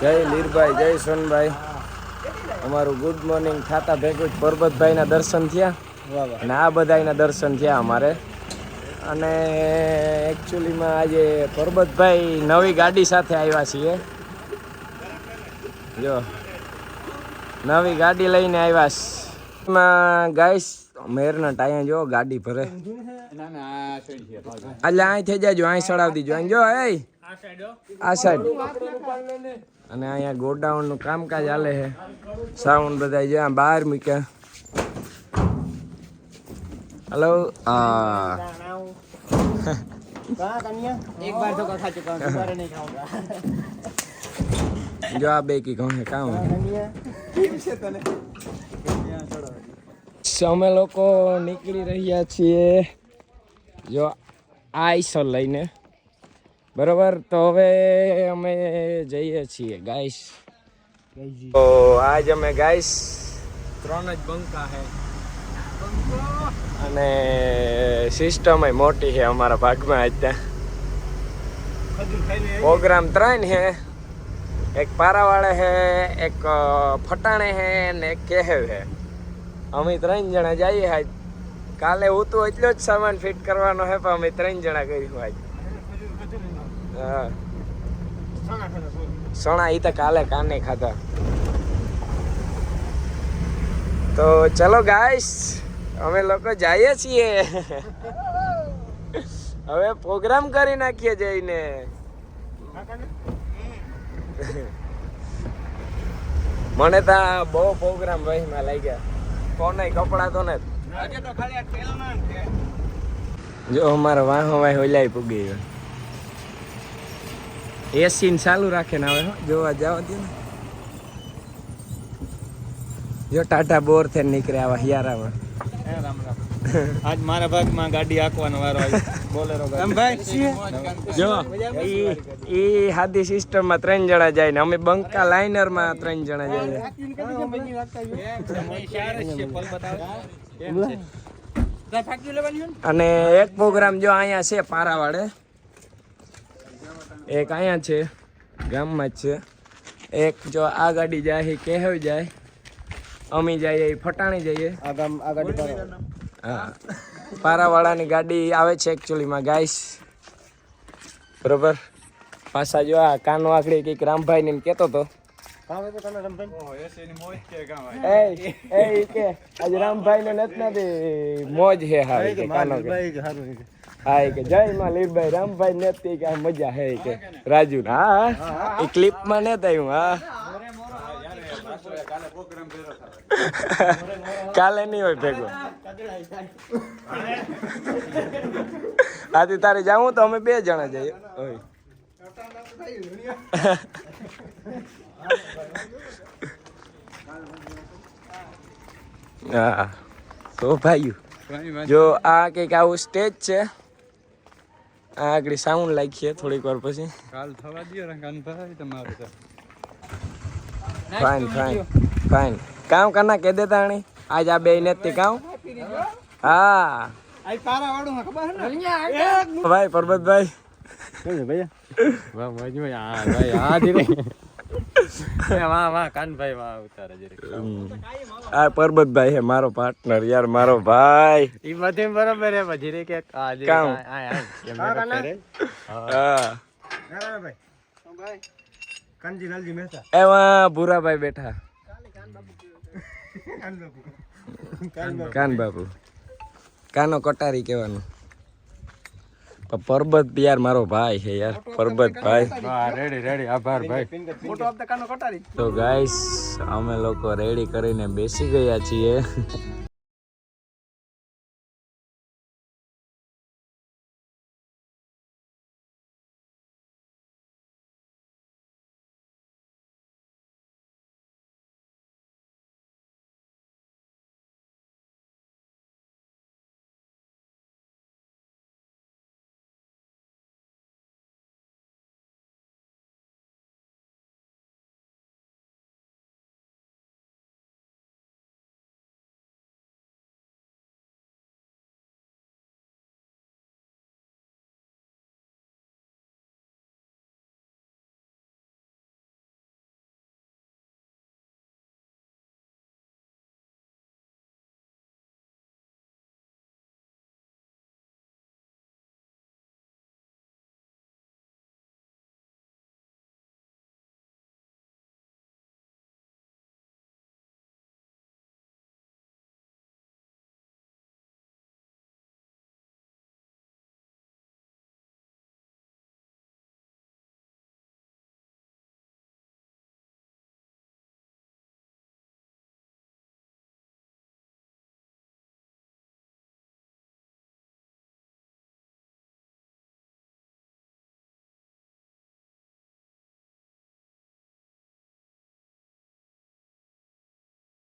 જય લીરભાઈ જય સોનભાઈ. અમારું ગુડ મોર્નિંગ થાતા ભેગું પરબતભાઈના દર્શન થયા. અને આ બધાના દર્શન થયા અમારે. અને એકચ્યુઅલીમાં આજે પરબતભાઈ નવી ગાડી સાથે આવ્યા છીએ. જો નવી ગાડી લઈને આવ્યા. એમાં ગાઈસ મેરના ટાયા જો ગાડી ભરે. એટલે અહીં થઈ જાજો અહીં ચડાવી દીજો. અહીં જો એ આ સાઈડ અને અહીંયા ગોડાઉનનું કામકાજ હાલે છે. સાઉન્ડ બધા જ્યાં બહાર મૂક્યા. હલો જો આ બે કી કહું કામ અમે લોકો નીકળી રહ્યા છીએ જો આઈસો લઈને. બરોબર તો હવે અમે જઈએ છીએ ગાઈસ તો આજ અમે ગાઈસ ત્રણ જ બંકા હે. અને સિસ્ટમ મોટી છે અમારા ભાગમાં આજ ત્યાં. પ્રોગ્રામ ત્રણ હે. એક પારાવાળે હે એક ફટાણે હે ને એક કેહેવ હે. અમે ત્રણ જણા જઈએ આજ. કાલે હું તો એટલો જ સામાન ફિટ કરવાનો હે પણ અમે ત્રણ જણા કર્યું આજ. સણા ઈ તો કાલે કાને ખાતા તો ચલો ગાઈસ અમે લોકો જઈએ છીએ. હવે પ્રોગ્રામ કરી નાખીએ જઈને. મને તો બહુ પ્રોગ્રામ વહીમાં લાગ્યા. કોને કપડા તો ને? જો અમારો વાહ વાહ હોલાઈ પૂગી ગયો. એસી ને ચાલુ રાખે ને હવે હો, જોવા જાવ દે ને. જો ટાટા બોરથી નીકળે આવા હિયારામાં. રામ રામ. આજ મારા ભાગમાં ગાડી હાંકવાનો વારો આવ્યો. બોલેરો ગાડી. જો ઈ ઈ હાદી સિસ્ટમમાં ત્રણ જણા જાય ને અમે બંકા લાઇનરમાં ત્રણ જણા જાય. અને એક પ્રોગ્રામ જો અહીંયા છે પારાવાડે. એક અહીંયા છે ગામમાં જ છે. એક જો આ ગાડી જાય એ કહેવ જાય. અમે જઈએ એ ફટાણી જઈએ. આ ગામ આ ગાડી હા. પારાવાળાની ગાડી આવે છે એકચ્યુઅલીમાં ગાઈસ બરોબર? પાછા જો આ કાનો આકડી કંઈક રામભાઈ ને કહેતો હતો. કામ તો એ એ ઈ કે આજ રામભાઈ ને નથી મોજ હે હા. કાનો હા કે જય માં લીલભાઈ રામભાઈ ને નથી કે મજા હે કે રાજુ ને હા હા. એ ક્લિપમાં ને થયું હા. કાલે નહીં હોય ભેગો. આથી તારે જાવું તો અમે બે જણા જઈએ. હોય હા તો ભાઈ જો આ કંઈક આવું સ્ટેજ છે. આગળ સાઉન્ડ લાગીએ થોડીક વાર પછી. કાલ થવા દો રંગાનભાઈ તમારે ફાઇન ફાઇન ફાઇન કામ કરના કે દેતા આણી આજ આ બે નથી કામ? હા. આઈ પારા વાળું હા ખબર હે ભાઈ પરબતભાઈ. ભાઈ? વાહ મોજમાં આ ભાઈ આ ધીરે વાહ વાહ કાનભાઈ વાહ ઉતારે જરીક આ પરબતભાઈ હે મારો પાર્ટનર યાર મારો ભાઈ. ઈ બધે બરાબર હે પછી રે કે આ જે કામ. આ આ કેમ કરે હા ભાઈ કાનજી લાલજી મહેતા એમાં ભૂરાભાઈ બેઠા. કાન બાપુ કાનો કટારી કહેવાનું. પરબત યાર મારો ભાઈ છે યાર પરબત ભાઈ. રેડી રેડી આભાર ભાઈ. ફોટો આપ કાનો કટારી. તો ગાઈસ અમે લોકો રેડી કરીને બેસી ગયા છીએ.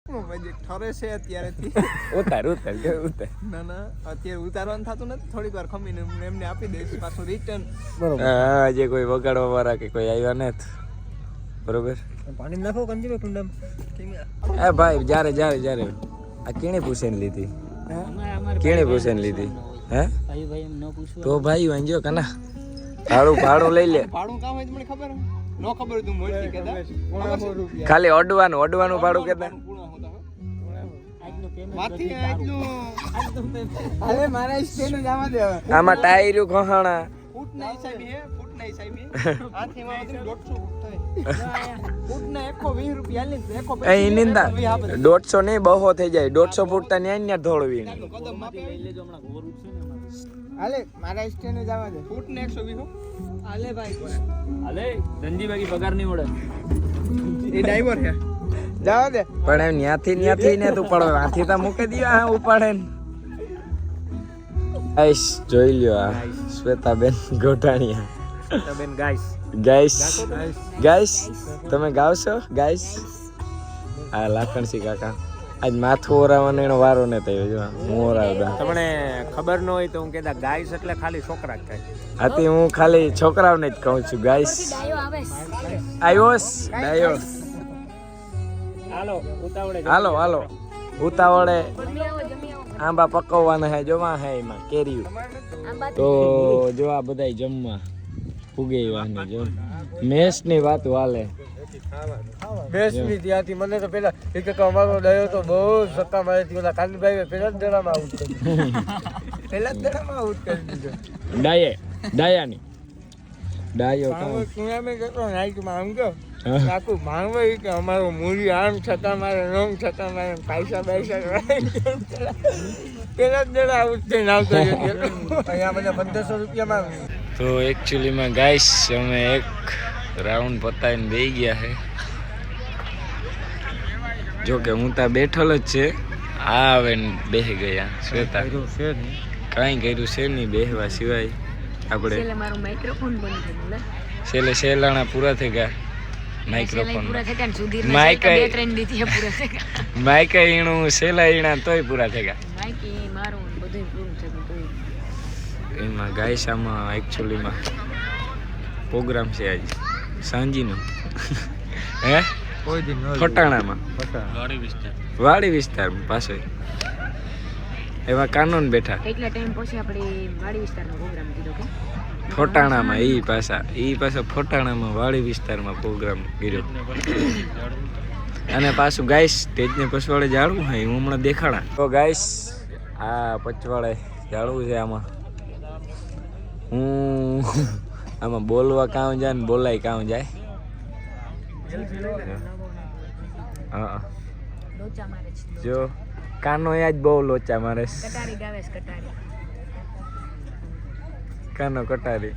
બજેટ ઠરે છે અત્યારેથી ઉતાર ઉતાર કે ઉતાર ના ના અત્યારે ઉતારવાનું થતું નથી થોડીક વાર ખમીને હું એમને આપી દઈશ પાછું રિટર્ન હા, હજી કોઈ વગાડવા વાળા કે કોઈ આવ્યા નથી બરોબર પાણી નાખો કંજી કુંડામાં એ ભાઈ જ્યારે જ્યારે જ્યારે આ કેણે પૂછીને લીધી કેણે પૂછીને લીધી હે તો ભાઈ વાંજો કના ભાડું ભાડું લઈ લે ભાડું કામ હોય ખબર? નો ખબર મોટી ખાલી અડવાનું અડવાનું ભાડું કેતા આમાં ટાયરું 150 ફૂટ થાય. ફૂટના એકો 20 રૂપિયા લે એકો એ નિંદા. દોઢસો નહીં બહો થઈ જાય. દોઢસો ફૂટ તા ન્યા ન્યા ધોળવી. હાલે મારા સ્ટેન્ડ જ આવા દે. ફૂટના 120 હો. હાલે ભાઈ. હાલે ધનજી પગાર નહીં મળે. એ ડ્રાઈવર હે જાવા દે પણ એમ ન્યાથી ન્યાથી ને તું પડો. આથી તો મૂકી દો હા ઉપાડે આઈસ જોઈ લ્યો આ શ્વેતાબેન ગોટાણીયા બેન ગાઈસ. ગાઈસ. ગાઈસ. તમે ગાવશો? ગાઈસ. આ લાખણસી કાકા. આજ માથું ઓરાવાનો એનો વારો ને થયો જો હું ઓરાવતા. તમને ખબર ન હોય તો હું કહેતા ગાઈસ એટલે ખાલી છોકરા જ થાય. આથી હું ખાલી છોકરાઓને જ કહું છું ગાઈસ. આયોસ. ડાયોસ હાલો હાલો હાલો. ઉતાવળે આંબા પકવવાના હે જોવા હે એમાં કેરીયું તો જો આ બધા જમવા ફુગે વાને જો. મેસની વાત વાલે બેસની ત્યાંથી મને તો પેલા એક એક અમારો દયો તો બહુ સત્તા મારી ઓલા કાનભાઈ પેલા જ આઉટ કરી પહેલા જ દડામાં આઉટ કરી દીધો. ડાયે ડાયાની. ડાયો કામ. તું એમ નાઈટમાં આમ ગયો. આખું માંગવા કે અમારો મૂડી આમ છતાં મારે નોમ છતાં મારે પૈસા પૈસા પેલા જ દડા થઈને આવતો અહીંયા બધા પંદરસો રૂપિયામાં તો એકચ્યુઅલીમાં ગાઈસ અમે એક રાઉન્ડ પતાવીને બે ગયા છે. જો કે હું ત્યાં બેઠેલો જ છે. આ આવે બેહી ગયા શ્વેતા. કાંઈ કર્યું છે નહીં? બેહવા સિવાય. આપણે છેલ્લે છેલ્લાણા પૂરા થઈ ગયા. માઇક્રોફોન માઇક માઇક ઈણું તોય પૂરા થઈ ગયા માઇક એ મારું બધું પૂરું થઈ ગયું એમાં ગાયશામાં એકચ્યુઅલીમાં પ્રોગ્રામ છે આજ. સાંજીનો. હે? ફટાણામાં. વાડી વિસ્તારમાં પાસે. એવા કાનોન બેઠા. કેટલા ટાઈમ પછી આપણે વાડી વિસ્તારનો પ્રોગ્રામ કીધો કે. ફોટાણામાં ઈ પાછા ઈ પાછા ફોટાણામાં વાડી વિસ્તારમાં પ્રોગ્રામ કર્યો. અને પાછું ગાઈસ સ્ટેજને પછવાડે જાળવું હોય હું હમણાં દેખાડા. તો ગાઈસ આ પછવાડે જાળવું છે આમાં. હું આમાં બોલવા કાં જાય ને બોલાય કાં જાય. હા જો કાનો યાદ બહુ લોચા મારે કટારી ગાવે કટારી. કાનો કટારી.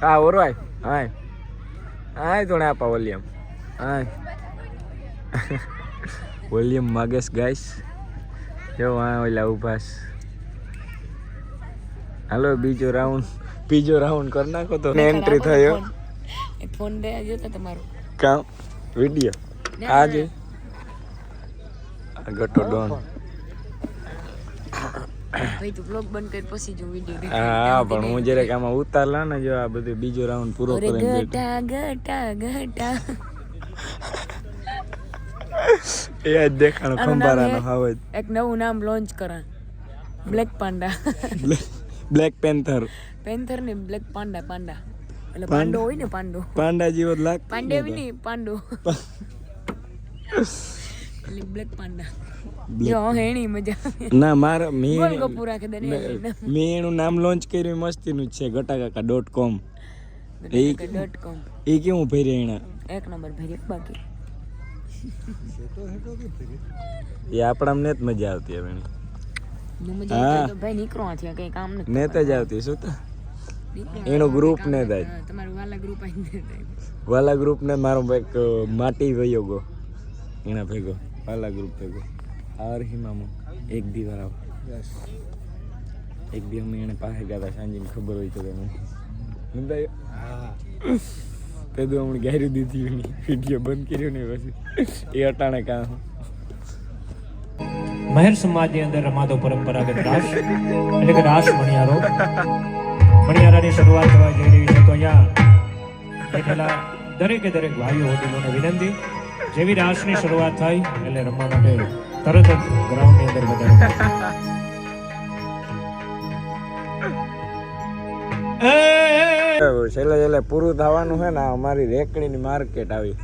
હા ઓરવાય. હાય. હાય તો આપા વોલ્યુમ. હાય. વોલ્યુમ માગેસ ગાઈસ. જો હા ઓલા ઉભાસ. હાલો બીજો રાઉન્ડ. બીજો રાઉન્ડ કરી નાખો તો. એન્ટ્રી થયો. ફોન. દે જોતા તમારો. કામ વિડિયો. આ જોઈ આ ગટો ડોન. ભાઈ તું બ્લોગ બંધ કરી પછી જો વિડિયો હા પણ હું જરાક આમાં ઉતારલા ને જો આ બધું બીજો રાઉન્ડ પૂરો અરે ગટા ગટા ગટા. એ જ દેખાણો ખંભારાનો હાવજ. એક નવું નામ લોન્ચ કરા black panda black panther panther ને બ્લેક પાંડા પાંડા એટલે પાંડો હોય ને પાંડો પાંડા જેવો લાગ પાંડેવી નહીં પાંડો એટલે બ્લેક પાંડા. જો હેણી મજા ના મારા બોલ મેં ગપુરા કે દને એનું નામ લોન્ચ કર્યું મસ્તીનું જ છે ગટાકાકા ડોટ કોમ ડોટ કોમ એ કેવું ભરી એના એક નંબર ભરી બાકી. એ જ મજા આવતી હવે ભાઈ નીકળો આથી કઈ કામ નથી ને જ આવતી શું તો? એનો ગ્રુપ ને હા, તમારું વાલા ગ્રુપ વાલા ગ્રુપ ને મારો એક માટી વયો ગો એના ભેગો. વાલા ગ્રુપ ભેગો. આર હિમામો એક દી વાર આવો. એક દી અમે એને પાસે ગયા હતા સાંજે ખબર હોય તો તમે તે તો હમણાં ગાયરી દીધી એની. વીડિયો બંધ કર્યો ને પછી. એ અટાણે કાં મહેર સમાજની અંદર રમાતો પરંપરાગત રાસ એટલે કે રાસ મણિયારો. મણિયારાની શરૂઆત થવા જઈ રહી છે. તો અહીંયા બેઠેલા દરેકે દરેક ભાઈઓ વડીલોને વિનંતી જેવી રાસની શરૂઆત થાય એટલે રમવા માટે તરત જ ગ્રાઉન્ડની અંદર બધા છેલ્લે છેલ્લે પૂરું થવાનું છે ને આ અમારી રેકડીની માર્કેટ આવી.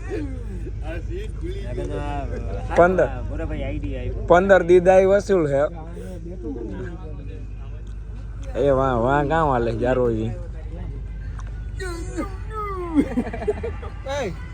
પંદર પંદર દીદાઈ વસૂલ છે. એ વાં વાં કાં વાલે જારોજી.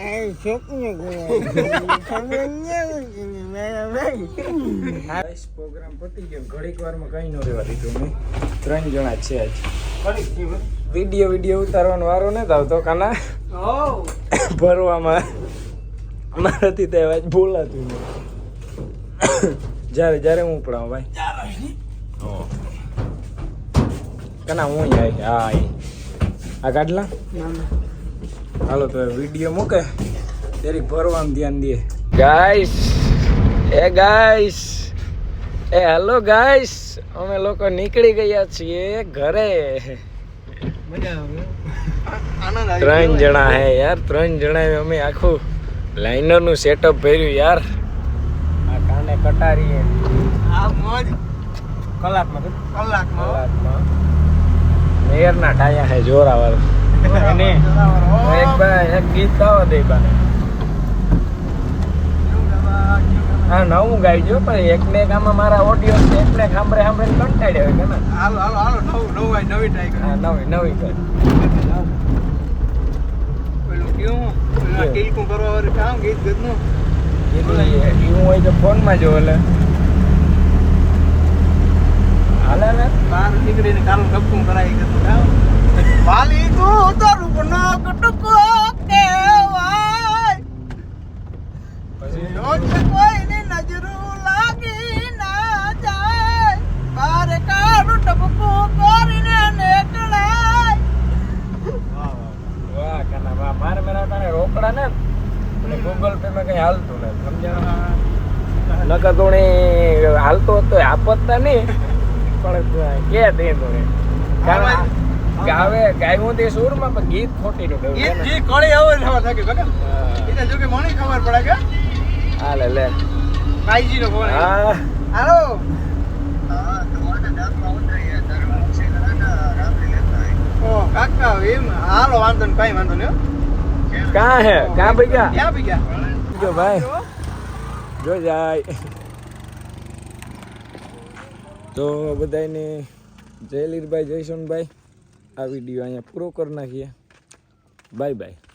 ને પ્રોગ્રામ પતી ગયો. ઘડીક વારમાં કઈ નો રહેવા દીધું મેં. ત્રણ જણા છે આજ વીડિયો વીડિયો ઉતારવાનો વારો નથી આવતો કાના? ભરવામાં. મારાથી તો અવાજ બોલાતું નહીં જ્યારે જ્યારે હું પડાવું ભાઈ. કના હું હા આ કાઢલા હાલો તો વીડિયો મૂકે. ત્યારે ભરવાનું ધ્યાન દે. ગાઈસ એ ગાઈસ એ હેલો ગાઈસ અમે લોકો નીકળી ગયા છીએ ઘરે. ત્રણ જણા હે યાર ત્રણ જણા અમે આખું લાઇનરનું સેટઅપ ભર્યું યાર. આ કાને કટારીએ. હે. આ મોજ. કલાકમાં કલાકમાં. કલાકમાં. મેયરના ટાયા હે જોરાવર એને એક બા એક ગીત ગાવા દે બાને. હા નવું ગાઈજો પણ એકને એક આમાં મારા ઓડિયો એકને એક સાંભળે સાંભળે કંટાળ્યા હોય કે ના? હાલો હાલો હાલો નવું નવું આય નવી ટ્રાય કર. હા નવી નવી કર. પેલું કેવું પેલા કો? કરવા વાળું કામ ગીત ગતનું? એ એવું હોય તો ફોનમાં જો એટલે હાલે ને બહાર નીકળીને કાલું ગપ્પું કરાવી ગતનું કામ. વાલી તું તારું પણ કટકો કેવાય રોજ કોઈની નજરો લાગી ના જાય. બારે કાળું ટપકું કરીને નીકળાય. વાહ કાના વાહ. મારે મેરા તારે રોકડા ને અને ગૂગલ પે માં કઈ હાલતું ને સમજણ નકર તો હાલતો હતો આપતા નહીં પણ કે તો કારણ ગાવે ગાયું તે સુરમાં પણ ગીત ખોટી નું ગયું. ગયું જે કળી આવે ને આવા থাকে કને એટલે જો કે મને ખબર પડે કે હાલે લે ભાઈજી નો ફોન હા. હાલો. ઓ કાકા એમ હાલો વાંધો ને કઈ વાંધો નહીં હો. કાં હે? કાં ભૈયા ક્યાં ભાઈ ગયા જો ભાઈ. જો. જાય. તો બધાને જય લીરભાઈ જયસોનભાઈ આ વીડિયો અહીંયા પૂરો કરી નાખીએ. Bye bye.